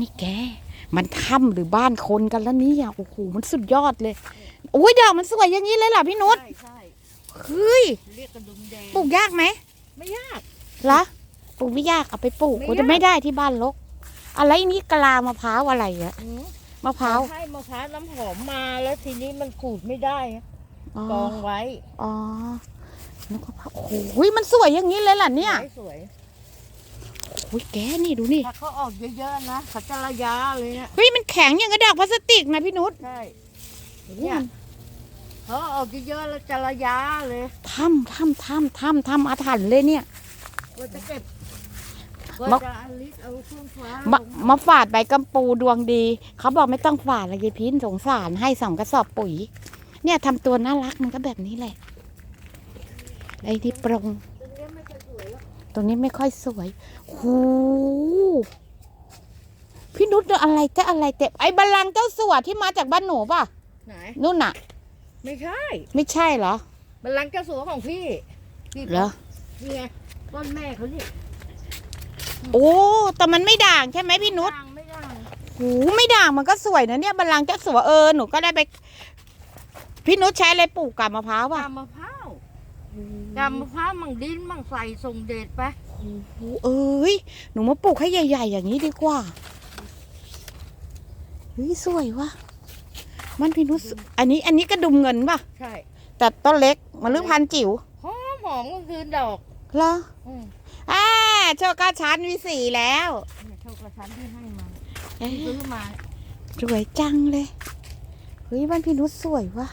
นี่แก มันถ้ำหรือบ้านคนกันแล้วเนี่ยโอ้โหมันสุดยอดเลยโอ้ยดอกมันสวยอย่างนี้เลยเหรอพี่นุชใช่ใช่เฮ้ยเรียกกระดุมแดงปลูกยากไหมไม่ยาก เหรอปลูกไม่ยากเอาไปปลูกไม่โอ้ยากจะไม่ได้ที่บ้านลกอะไรนี่กะลามะพร้าวอะไรอะอืมมะพร้าวให้มะพร้าวน้ำหอมมาแล้วทีนี้มันขูดไม่ได้อะอ๋อกองไว้อ๋อนึกว่าพร้าวโอ้โหมันสวยอย่างนี้เลยล่ะเนี่ยไว้สวย โอ้ยแกนี่ดูนี่ถ้าเขาออกเยอะๆนะเขาจะระยะเลยเนี่ยเฮ้ยมันแข็งอย่างกระดาษพลาสติกนะพี่นุชใช่โอ้โหเนี่ยเขาออกเยอะๆแล้วจะระยะเลยถ้ำถ้ำถ้ำถ้ำถ้ำอาถรรพ์เลยเนี่ยก็จะเก็บก็มะจะเอาลิตเอาเครื่องฟ้ามาลงมาฝาดใบกำปูดวงดี เขาบอกไม่ต้องฝาดเลยยายพินสงสารให้สองกระสอบปุ๋ย เนี่ยทำตัวน่ารักมันก็แบบนี้แหละไอ้ที่ปรง ตรงนี้ไม่ค่อยสวยโหพี่นุชอะไรแต่อะไรแต่ไอ้บัลลังก์เจ้าสัวที่มาจากบ้านหนูป่ะไหน นู่นน่ะ ไม่ใช่ ไม่ใช่เหรอ บัลลังก์เจ้าสัวของพี่พี่เหรอนี่ไงต้นแม่เขาเนี่ยโอ้แต่มันไม่ด่างใช่ไหมพี่นุชด่างไม่ด่างโหไม่ด่างมันก็สวยนะเนี่ยบัลลังก์เจ้าสัวเออหนูก็ได้ไป พี่นุชใช้อะไรปลูกกับมะพร้าวป่ะกำมะพร้าว กำมะพร้าวมั่งดินมั่งใส่ส่งเดชไปโอ้โหเอ้ย หนูมาปลูกให้ใหญ่ ๆ อย่างนี้ดีกว่า เฮ้ย สวยว่ะมันพี่นุชอันนี้ อันนี้กระดุมเงินป่ะ ใช่ แต่ต้นเล็ก มันลือพันธุ์จิ๋วหอมหอมก็คือดอกเหรออืมอ่าโชกาชันมีสีแล้วเนี่ยเท่ากับฉันที่ให้มาเอ๊ะซื้อมาสวยจังเลย เฮ้ยบ้านพี่นุชสวยว่ะ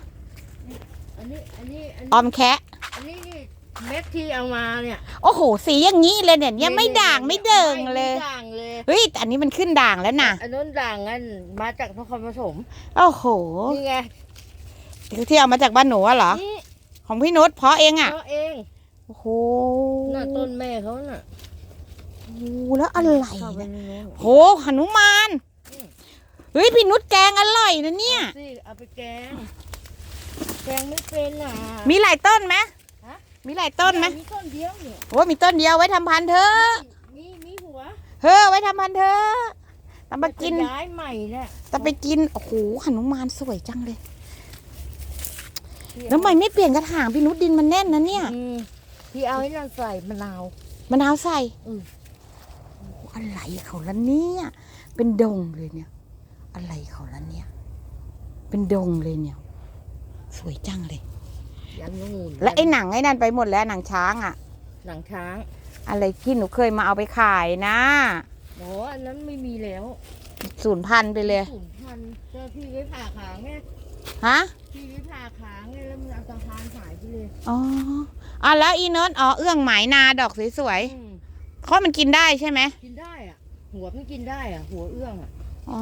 อันนี้ อันนี้อันอนี้อมแคะ อันนี้นี่เม็ดที่เอามาเนี่ยโอ้โห สีอย่างนี้เลยเนี่ยเนี่ยไม่ด่างไม่เดิงเลยไม่ด่างเลยเฮ้ยแต่อันนี้มันขึ้นด่างแล้วนะอันนู้นด่างอันมาจากนครปฐมโอ้โหนี่ไงที่เอามาจากบ้านหนูอะเหรอ นี่ของพี่นุชเพราะเองอะเพราะเองโอ้โหน่ะต้นแม่เขาน่ะโอ้โหแล้วอะไรเข้าไปเนี่ยในนู้นโหหนุมานเฮ้ยพี่นุชแกงอร่อยนะเนี่ยอาสิเอาไปแกง แกงไม่เป็นอะมีหลายต้นไหมฮะ มีหลายต้นไหมมีต้นเดียวเนี่ยโอ้มีต้นเดียวไว้ทำพันธุ์เถอะมีมีหัวเฮ้อไว้ทำพันธุ์เถอะตำมากินจะย้ายใหม่เนี่ยตำไปกิน โอ้โหหนุมานสวยจังเลย แล้วทำไมไม่เปลี่ยนกระถางพี่นุชดินมันแน่นนะเนี่ยอืมพี่เอาให้เราใส่มะนาวมะนาวใส่อืมโอ้โหอะไรเขาละเนี่ย เป็นดงเลยเนี่ย อะไรเขาละเนี่ย เป็นดงเลยเนี่ย สวยจังเลย ยันนู่นและไอ้หนังไอ้นั่นไปหมดแล้วหนังช้างอะหนังช้าง อะไรที่หนูเคยมาเอาไปขายนะโอ้อันนั้นไม่มีแล้วสูญพันธุ์ไปเลย สูญพันธุ์เจอพี่ไว้ผ่าขางไงฮะ พี่ไว้ผ่าขางไงแล้วมันเอาตะพานหายไปเลยอ๋ออะแล้วอีเนิร์ดอ๋อเอื้องหมายนาดอกสวยอืมๆเพราะมันกินได้ใช่ไหมกินได้อะ หัวมันกินได้อะ หัวเอื้องอะ อ๋อ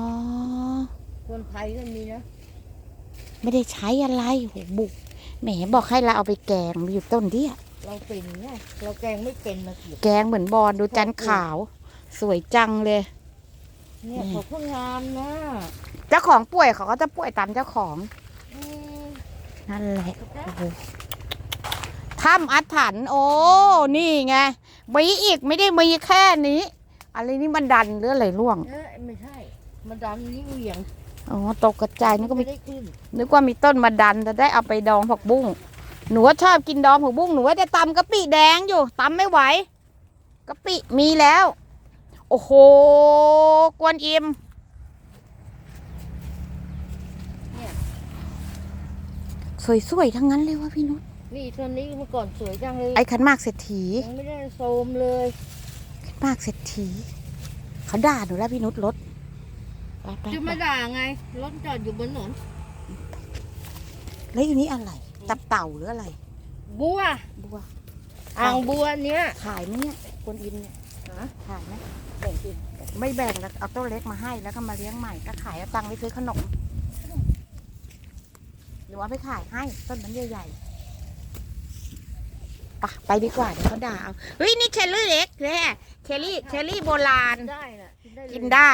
คนไทยก็มีนะ ไม่ได้ใช้อะไรโหบุก แหมบอกให้เราเอาไปแกงมีอยู่ต้นเดียวเราเป็นไงเราแกงไม่เป็นมาสิแกงเหมือนบอลดูจันขาว สวยจังเลย เนี่ยอืมเขาเพิ่งงามนะเจ้าของป่วยเขาก็จะป่วยตามเจ้าของ อืมนั่นแหละโอ้โหถ้ำอัถรรพ์โอ้ นี่ไงมีอีกไม่ได้มีแค่นี้ อะไรนี่มันดันหรืออะไรร่วง เอ้ยไม่ใช่ มันดันนี้เหวี่ยง อ๋อตกกระจายนึกว่ามีไม่ได้ขึ้นนึกว่ามีต้นมาดันจะได้เอาไปดองผักบุ้งหนูว่าชอบกินดองผักบุ้งหนูว่าจะตำกะปิแดงอยู่ตำไม่ไหวกะปิมีแล้ว โอ้โหกวนอิมสวยๆทั้งนั้นเลยว่ะพี่นุชนี่ต้นนี้เมื่อก่อนสวยจังเลยไอ้ขันหมากเศรษฐียังไม่ได้โซมเลยขันหมากเศรษฐีเขาด่าหนูแล้วพี่นุชรถ ไปไปจะไปมาด่าไง รถจอดอยู่บนถนนแล้วอยู่นี้อะไร ตับเต่าหรืออะไร บัว บัว อ่างบัวเนี้ยขายไหมเนี่ยกวนอิมเนี่ยฮะขายไหมแบ่งกินไม่แบ่งแล้วเอาต้นเล็กมาให้แล้วก็มาเลี้ยงใหม่ก็ขายเอาตังค์ไปซื้อขนมหรือว่าไปขายให้ต้นมันใหญ่ๆไปะไปดีกว่าเดี๋ยวเขาด่าเอาเฮ้ยนี่เชอร์รี่เล็กแน่เชอร์รี่เชอร์รี่โบราณได้น่ะกินได้เลยกินได้